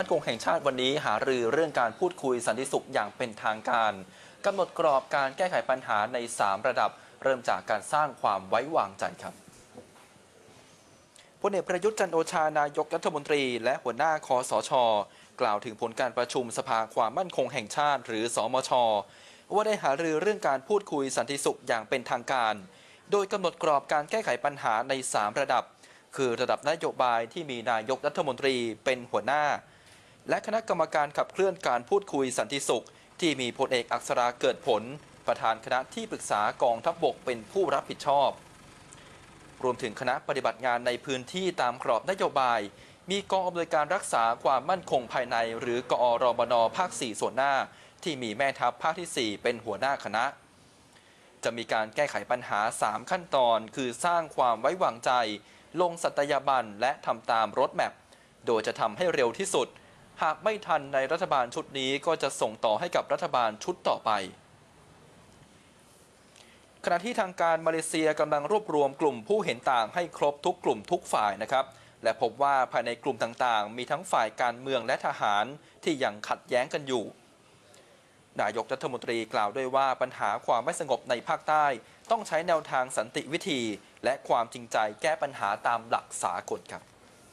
มั่นคงแห่งชาติวันนี้หารือเรื่องการพูดคุยสันติสุขอย่างเป็นทางการกำหนดกรอบการแก้ไขปัญหาใน 3 ระดับ เริ่มจากการสร้างความไว้วางใจครับพลเอกประยุทธ์จันโอชานายกรัฐมนตรี และหัวหน้าคอสช กล่าวถึงผลการประชุมสภาความมั่นคงแห่งชาติ หรือสอมช ว่าได้หารือเรื่องการพูดคุยสันติสุขอย่างเป็นทางการ โดยกำหนดกรอบการแก้ไขปัญหาใน 3 ระดับ คือระดับนโยบายที่มีนายกรัฐมนตรีเป็นหัวหน้า และคณะกรรมการขับเคลื่อนการพูดคุยสันติสุข ที่มีพลเอกอักษราเกิดผล ประธานคณะที่ปรึกษากองทัพบบกเป็นผู้รับผิดชอบ รวมถึงคณะปฏิบัติงานในพื้นที่ตามกรอบนโยบาย มีกองอำนวยการรักษาความมั่นคงภายใน หรือกอรบนภาค 4 ส่วนหน้า ที่มีแม่ทัพภาคที่ 4 เป็นหัวหน้าคณะ จะมีการแก้ไขปัญหา 3 ขั้นตอน คือสร้างความไว้วางใจ ลงสัตยาบันและทำตามรถแมพโดยจะทำให้เร็วที่สุด หากไม่ทันในรัฐบาลชุดนี้ก็จะส่งต่อให้กับรัฐบาลชุดต่อไป ขณะที่ทางการมาเลเซียกำลังรวบรวมกลุ่มผู้เห็นต่างให้ครบทุกกลุ่มทุกฝ่ายนะครับ และพบว่าภายในกลุ่มต่างๆ มีทั้งฝ่ายการเมืองและทหารที่ยังขัดแย้งกันอยู่ นายกรัฐมนตรีกล่าวด้วยว่าปัญหาความไม่สงบในภาคใต้ ต้องใช้แนวทางสันติวิธี และความจริงใจแก้ปัญหาตามหลักสากลครับ